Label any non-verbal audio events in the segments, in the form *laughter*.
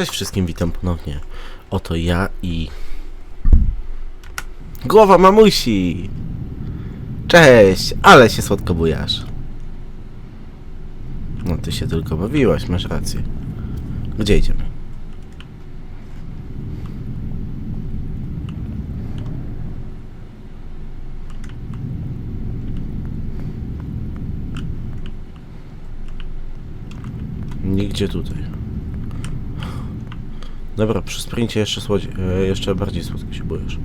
Cześć wszystkim, witam ponownie. Oto ja i... Głowa mamusi! Cześć, ale się słodko bujasz. No ty się tylko bawiłaś, masz rację. Gdzie idziemy? Nigdzie tutaj. Dobra, przy sprincie jeszcze, słodzi, e, jeszcze bardziej słodko się bujesz.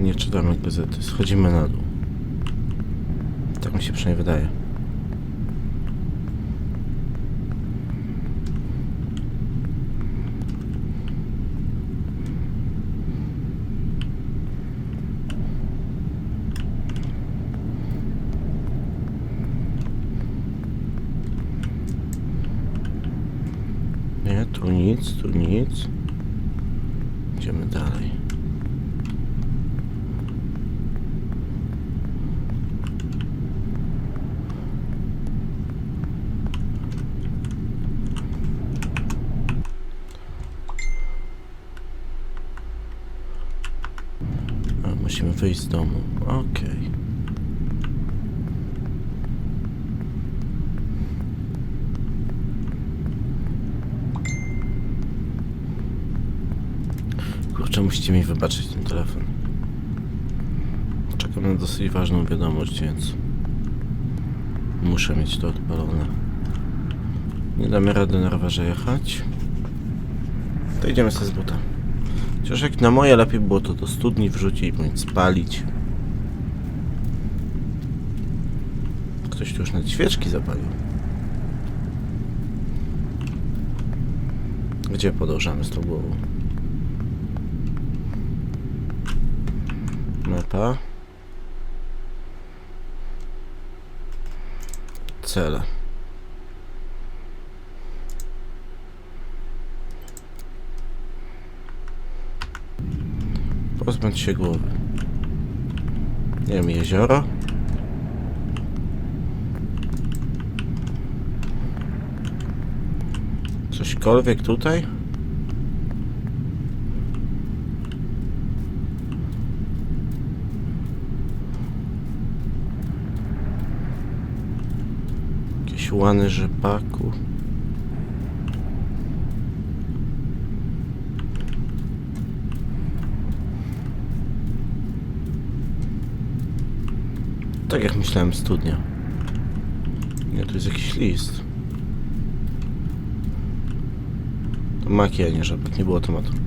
Nie czytamy gazety, schodzimy na dół. Tak mi się przynajmniej wydaje. Nie, tu nic, tu nic. Idziemy dalej. A, musimy wyjść z domu. Okej. Kurczę, musicie mi wybaczyć ten telefon. Czekam na dosyć ważną wiadomość, więc muszę mieć to odpalone. Nie damy rady na rowerze jechać. To idziemy sobie z buta. Chociaż jak na moje lepiej było to do studni wrzucić bądź spalić. Ktoś tu już nawet świeczki zapalił. Gdzie podążamy z tą głową? Mapa. Cele. Pozbądź się głowy. Nie wiem, jezioro? Cośkolwiek tutaj? Jakieś łany rzepaku. Tak jak myślałem, studnia. Nie, tu jest jakiś list. To maki, nie rzepak. Nie było tematu.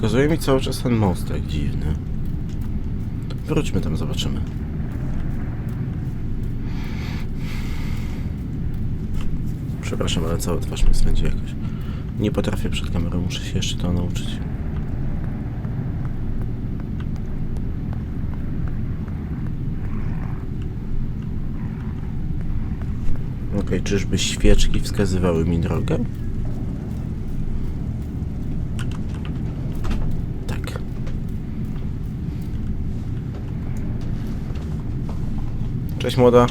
Pokazuje mi cały czas ten most tak dziwny. Wróćmy tam, zobaczymy. Przepraszam, ale cała twarz mi spędzi jakoś. Nie potrafię przed kamerą, muszę się jeszcze to nauczyć. Okej, czyżby świeczki wskazywały mi drogę? Tak. Cześć młoda.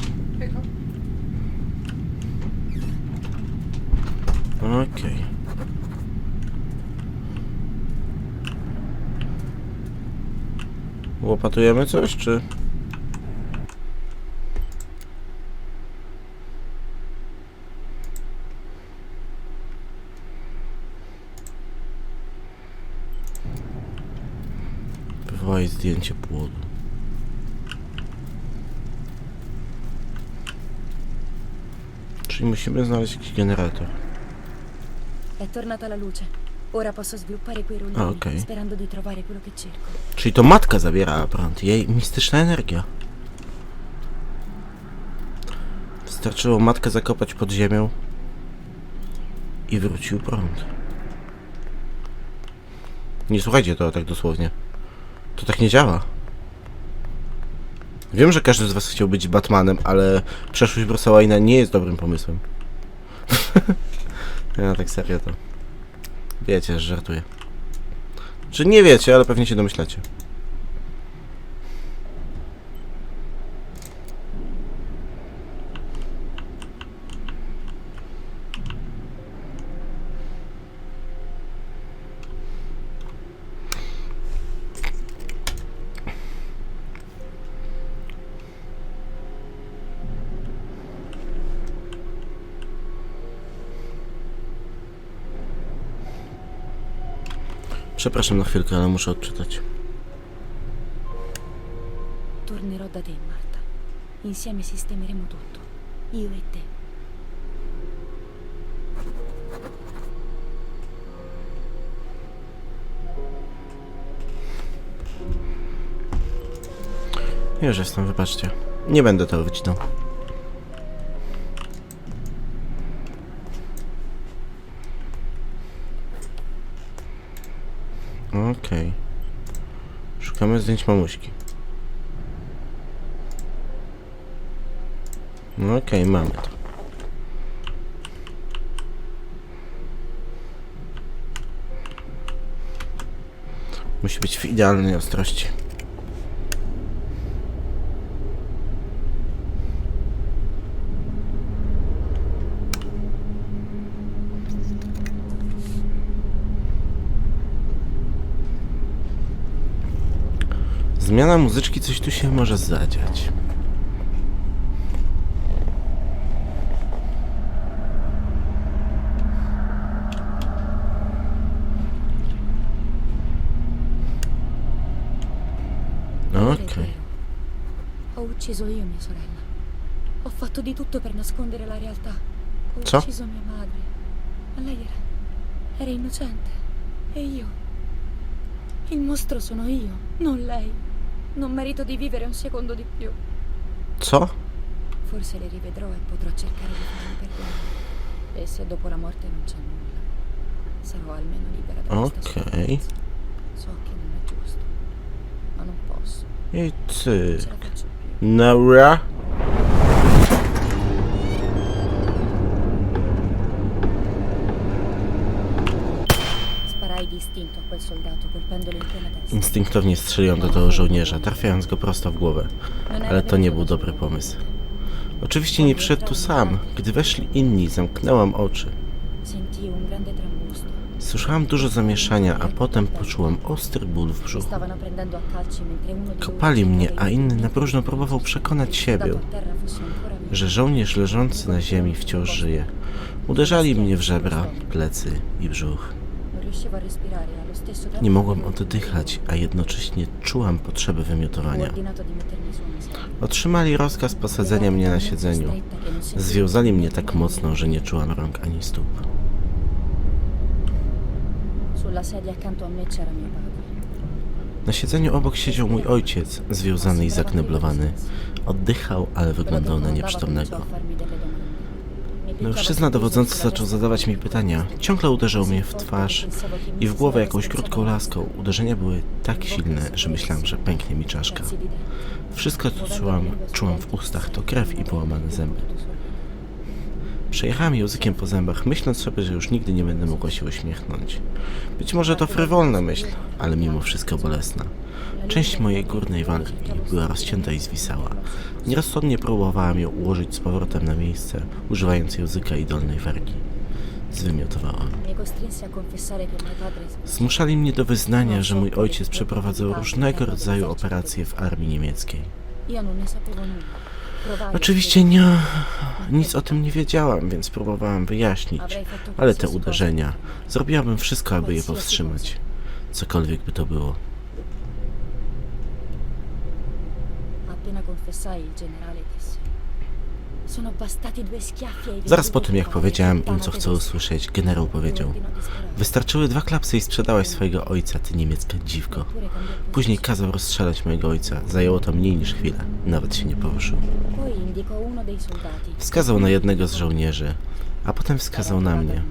Okej. Łopatujemy coś, czy... Wywołaj zdjęcie płodu. Czyli musimy znaleźć jakiś generator. È tornata la luce. Ora posso sviluppare quei rullini, Ah, ok. sperando di trovare quello che cerco. Czyli to matka zabiera prąd, jej mistyczna energia. Wystarczyło matkę zakopać pod ziemią i wrócił prąd. Nie słuchajcie to tak dosłownie. To tak nie działa. Wiem, że każdy z was chciał być Batmanem, ale przeszłość Bruce'a Wayne'a nie jest dobrym pomysłem. *laughs* ja tak serio to. Wiecie, że żartuję. Czy nie wiecie, ale pewnie się domyślacie. Przepraszam na chwilkę, ale muszę odczytać. Tornerò da te, Marta. Insieme sistemeremo tutto. Io e te. Już jestem, wybaczcie. Nie będę tego wycinał. Okej. Szukamy zdjęć mamuśki. No Okej, mamy to. Musi być w idealnej ostrości. Zmiana muzyczki, coś tu się może zadziać. Ok. Ho ucciso io mia sorella. Ho fatto di tutto per nascondere la realtà. Ho So. ucciso mia madre. Ma lei era. era innocente. E io. Il mostro sono io, non lei. Non merito di vivere un secondo di più. Co? Forse le rivedrò e potrò cercare di farmi perdonare. E se dopo la morte non c'è nulla, sarò almeno libera da questa Ok. So che non è giusto, ma non posso. I Non ce la faccio più. Sparai Instynktownie strzeliłem do tego żołnierza, trafiając go prosto w głowę. Era Ale to nie był dobry pomysł. Oczywiście nie przyszedł tu sam. Gdy weszli inni, zamknęłam oczy. Słyszałam dużo zamieszania, a potem poczułam ostry ból w brzuchu. Kopali mnie, a inny na próżno próbował przekonać siebie, że żołnierz leżący na ziemi wciąż żyje. Uderzali mnie w żebra, plecy i brzuch. Nie mogłam oddychać, a jednocześnie czułam potrzebę wymiotowania. Otrzymali rozkaz posadzenia mnie na siedzeniu. Związali mnie tak mocno, że nie czułam rąk ani stóp. Na siedzeniu obok siedział mój ojciec, związany i zakneblowany. Oddychał, ale wyglądał na nieprzytomnego. Mężczyzna dowodzący zaczął zadawać mi pytania. Ciągle uderzał mnie w twarz i w głowę jakąś krótką laską. Uderzenia były tak silne, że myślałam, że pęknie mi czaszka. Wszystko, co czułam, czułam w ustach, to krew i połamane zęby. Przejechałam językiem po zębach, myśląc sobie, że już nigdy nie będę mogła się uśmiechnąć. Być może to frywolna myśl, ale mimo wszystko bolesna. Część mojej górnej wargi była rozcięta i zwisała. Nierozsądnie próbowałam ją ułożyć z powrotem na miejsce, używając języka i dolnej wargi. Zwymiotowała. Zmuszali mnie do wyznania, że mój ojciec przeprowadzał różnego rodzaju operacje w armii niemieckiej. Oczywiście nie, nic o tym nie wiedziałam, więc próbowałam wyjaśnić, ale te uderzenia, zrobiłabym wszystko, aby je powstrzymać. Cokolwiek by to było. Appena confessai, il generale disse: Zaraz po tym, jak powiedziałam im, co chcę usłyszeć, generał powiedział: Wystarczyły dwa klapsy i sprzedałaś swojego ojca, ty niemiecka dziwko. Później kazał rozstrzelać mojego ojca. Zajęło to mniej niż chwilę. Nawet się nie poruszył. Wskazał na jednego z żołnierzy, a potem wskazał na mnie.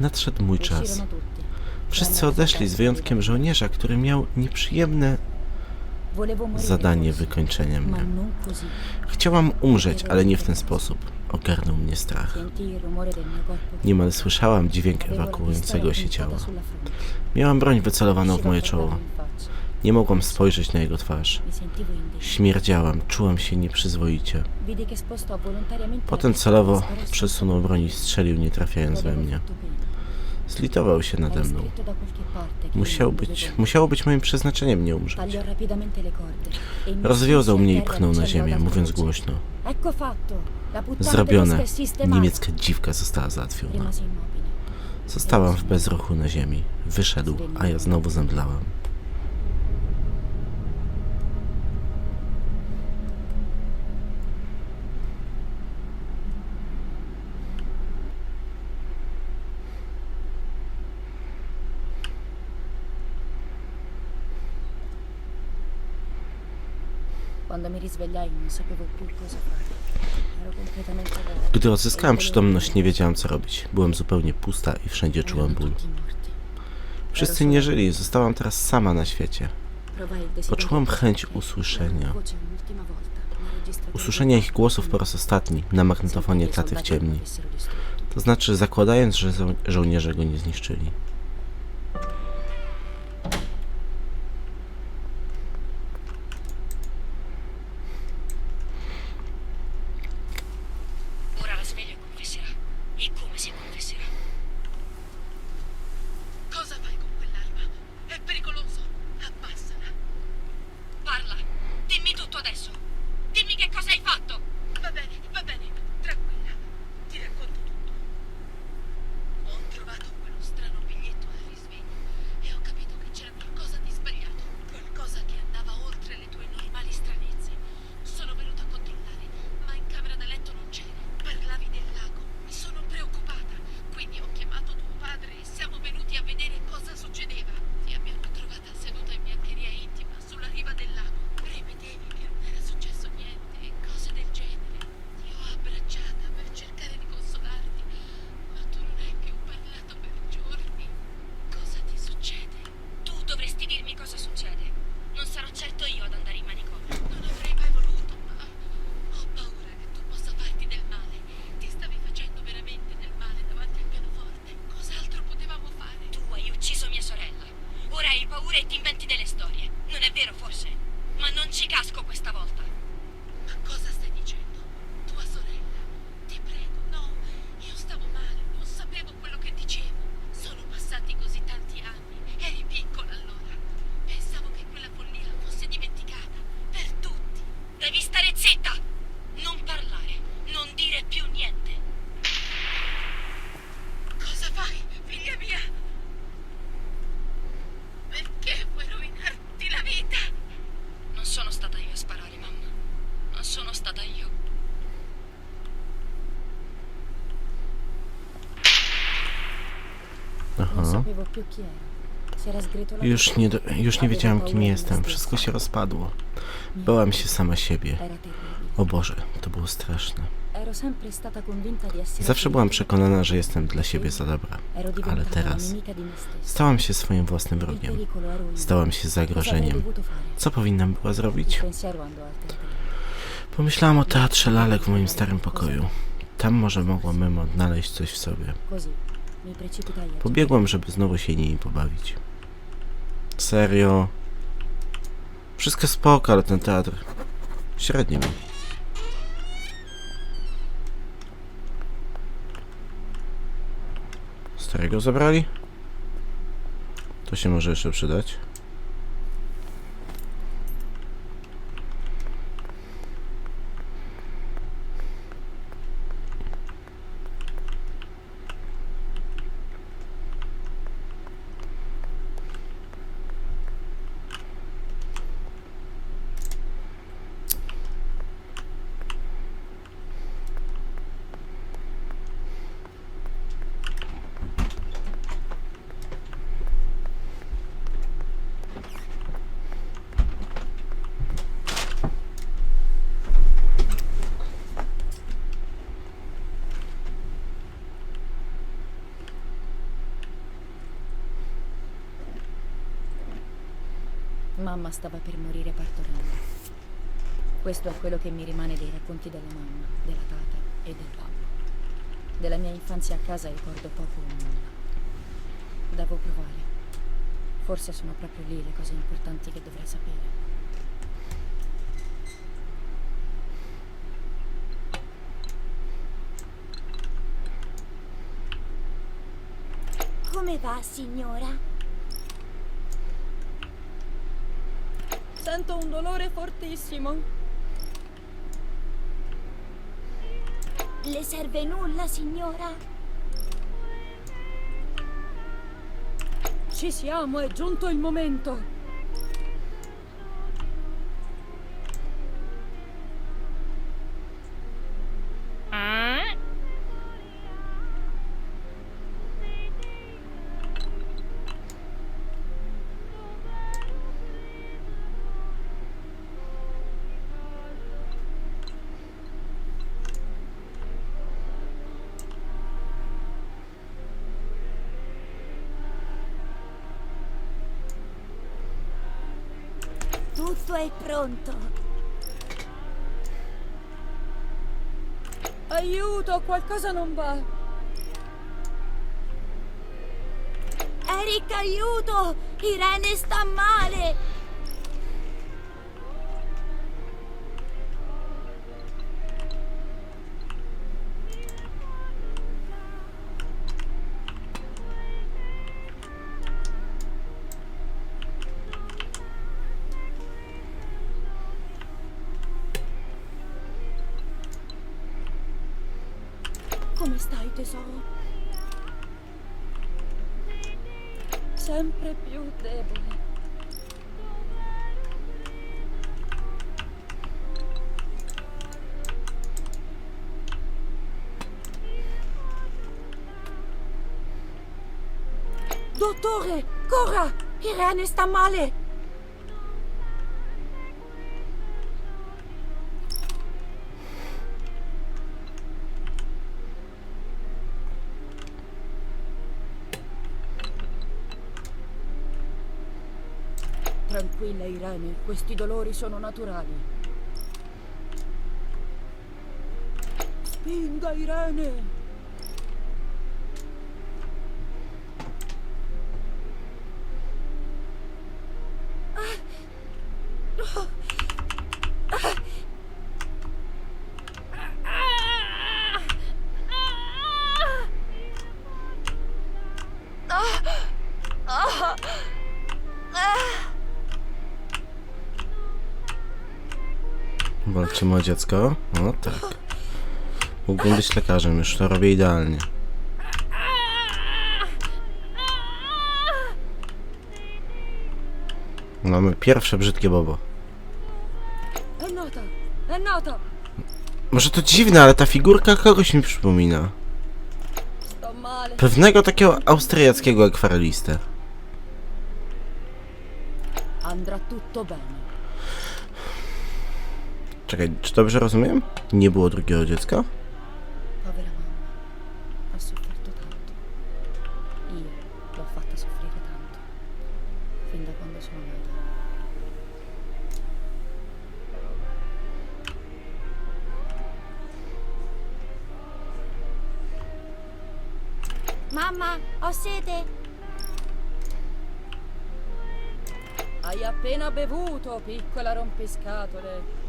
Nadszedł mój czas. Wszyscy odeszli z wyjątkiem żołnierza, który miał nieprzyjemne zadanie wykończenia mnie. Chciałam umrzeć, ale nie w ten sposób. Ogarnął mnie strach. Niemal słyszałam dźwięk ewakuującego się ciała. Miałam broń wycelowaną w moje czoło. Nie mogłam spojrzeć na jego twarz. Śmierdziałam, czułam się nieprzyzwoicie. Potem celowo przesunął broń i strzelił, nie trafiając we mnie. Zlitował się nade mną. Musiał być, musiało być moim przeznaczeniem nie umrzeć. Rozwiązał mnie i pchnął na ziemię, mówiąc głośno. Zrobione. Niemiecka dziwka została załatwiona. Zostałam w bezruchu na ziemi. Wyszedł, a ja znowu zemdlałam. Risvegliai sapevo più cosa fare. Gdy odzyskałam przytomność, nie wiedziałam co robić. Byłam zupełnie pusta i wszędzie Erano ból. Wszyscy nie żyli, zostałam teraz sama na świecie. Poczułam chęć usłyszenia. Usłyszenia ich głosów po raz ostatni na magnetofonie taty w ciemni. To znaczy zakładając, że żo- żołnierze go nie zniszczyli. Aha. Już nie, do, już nie wiedziałam kim jestem. Wszystko się rozpadło. Bałam się sama siebie. O Boże, to było straszne. Zawsze byłam przekonana, że jestem dla siebie za dobra. Ale teraz stałam się swoim własnym wrogiem. Stałam się zagrożeniem. Co powinnam była zrobić? Pomyślałam o teatrze lalek w moim starym pokoju. Tam może mogłabym odnaleźć coś w sobie. Pobiegłam, żeby znowu się nimi pobawić. Serio? Wszystko spoko, ale ten teatr średni mi. Starego zabrali? To się może jeszcze przydać. Mamma stava per morire partorendo. Questo è quello che mi rimane dei racconti della mamma, della tata e del babbo. Della mia infanzia a casa ricordo poco o nulla. Devo provare. Forse sono proprio lì le cose importanti che dovrei sapere. Come va, signora? sento un dolore fortissimo. Le serve nulla, signora? Ci siamo, è giunto il momento. Tutto è pronto. Aiuto, qualcosa non va. Eric, aiuto! Irene sta male! Come stai, tesoro? Sempre più debole. Dottore, corra! Irene sta male! Tranquilla, Irene, questi dolori sono naturali. Spinga, Irene! Walczymy o dziecko? No tak. Mógłbym być lekarzem, już to robię idealnie. Mamy pierwsze brzydkie bobo. Może to dziwne, ale ta figurka kogoś mi przypomina. Pewnego takiego austriackiego akwarelistę. Andrà tutto bene. Czekaj, czy dobrze rozumiem? Nie było drugiego dziecka? Povera mamma, ha sofferto tanto. Io l'ho fatta soffrire tanto. Fin da quando sono nata. Mamma, ho sete! Hai appena bevuto, piccola rompiscatole.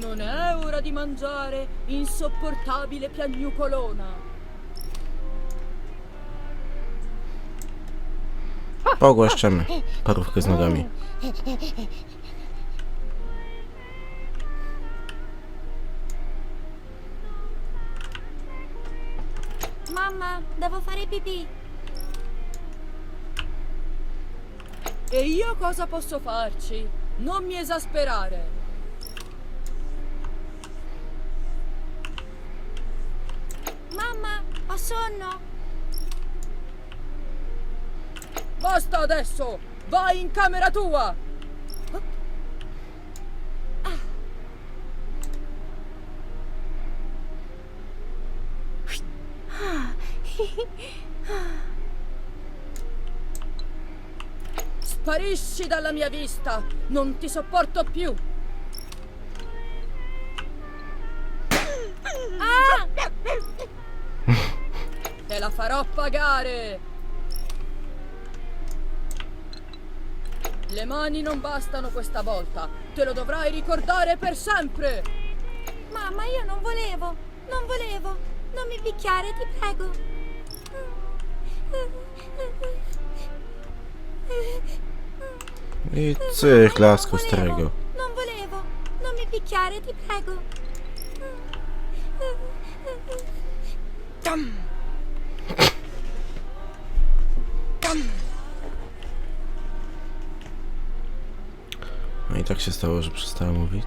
Non è ora di mangiare, insopportabile piagnucolona. Pogłaszczemy parówkę z nogami. Mamma, devo fare pipì! E io cosa posso farci? Non mi esasperare. Mamma, ho sonno! Basta adesso! Vai in camera tua! Sparisci dalla mia vista! Non ti sopporto più! Farò pagare! Le mani non bastano questa volta! Te lo dovrai ricordare per sempre! Mamma, io non volevo! Non volevo! Non mi picchiare, ti prego! I cyk, lasku Non volevo, starego. Non volevo. Non mi picchiare, ti prego. Tam! No i tak się stało, że przestała mówić.